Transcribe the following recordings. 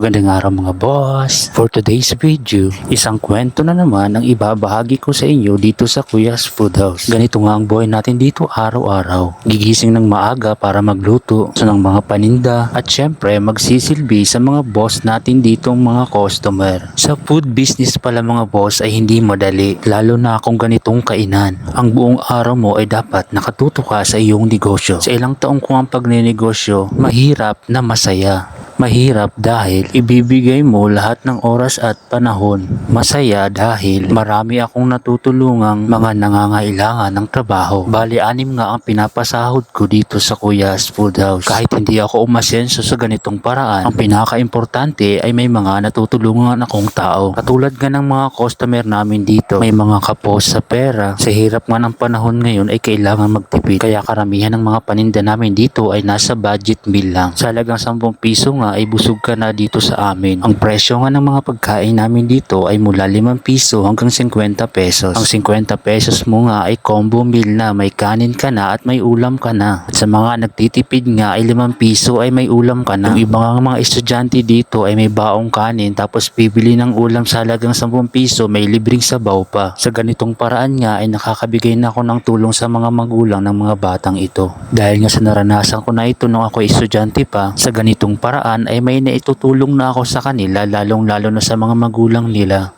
Magandang araw mga boss! For today's video, isang kwento na naman ang ibabahagi ko sa inyo dito sa Kuya's Food House. Ganito nga ang buhay natin dito araw-araw. Gigising ng maaga para magluto sa ng mga paninda at syempre magsisilbi sa mga boss natin ditong mga customer. Sa food business pala mga boss ay hindi madali, lalo na kung ganitong kainan. Ang buong araw mo ay dapat nakatuto ka sa iyong negosyo. Sa ilang taong ko ang pagnenegosyo, mahirap na masaya. Mahirap dahil ibibigay mo lahat ng oras at panahon. Masaya dahil marami akong natutulungang mga nangangailangan ng trabaho. Bali, anim nga ang pinapasahod ko dito sa Kuya's Food House. Kahit hindi ako umasenso sa ganitong paraan, ang pinaka-importante ay may mga natutulungan akong tao. Katulad nga ng mga customer namin dito, may mga kapos sa pera. Sa hirap nga ng panahon ngayon ay kailangan magtipid. Kaya karamihan ng mga paninda namin dito ay nasa budget meal lang. Sa halagang 10 piso nga ay busog ka na dito sa amin. Ang presyo nga ng mga pagkain namin dito ay mula 5 piso hanggang 50 pesos. Ang 50 pesos mo nga ay combo meal na may kanin ka na at may ulam ka na. At sa mga nagtitipid nga ay 5 piso ay may ulam ka na. Yung iba nga mga estudyante dito ay may baong kanin tapos bibili ng ulam sa halagang 10 piso may libreng sabaw pa. Sa ganitong paraan nga ay nakakabigay na ako ng tulong sa mga magulang ng mga batang ito. Dahil nga sa naranasan ko na ito nung ako estudyante pa, sa ganitong paraan ay may naitutulong na ako sa kanila lalong lalo na sa mga magulang nila.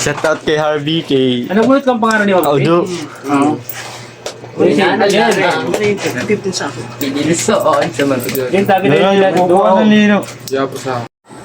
Shout out kay Harvey, kay Ano ulit ang pangalan ni Wag? Audo. Oo. Uy, ano yan? Dinisoon sa mga Yung sabi na yun nila Bukuha ng lino.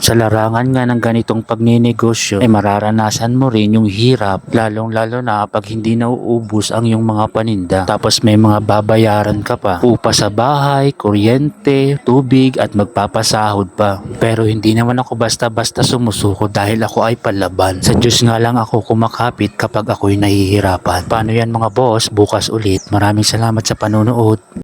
Sa larangan nga ng ganitong pagninegosyo ay mararanasan mo rin yung hirap lalong lalo na pag hindi nauubos ang yung mga paninda. Tapos may mga babayaran ka pa. Upa sa bahay, kuryente, tubig at magpapasahod pa. Pero hindi naman ako basta-basta sumusuko dahil ako ay palaban. Sa Diyos nga lang ako kumakapit kapag ako'y nahihirapan. Paano yan mga boss? Bukas ulit. Maraming salamat sa panonood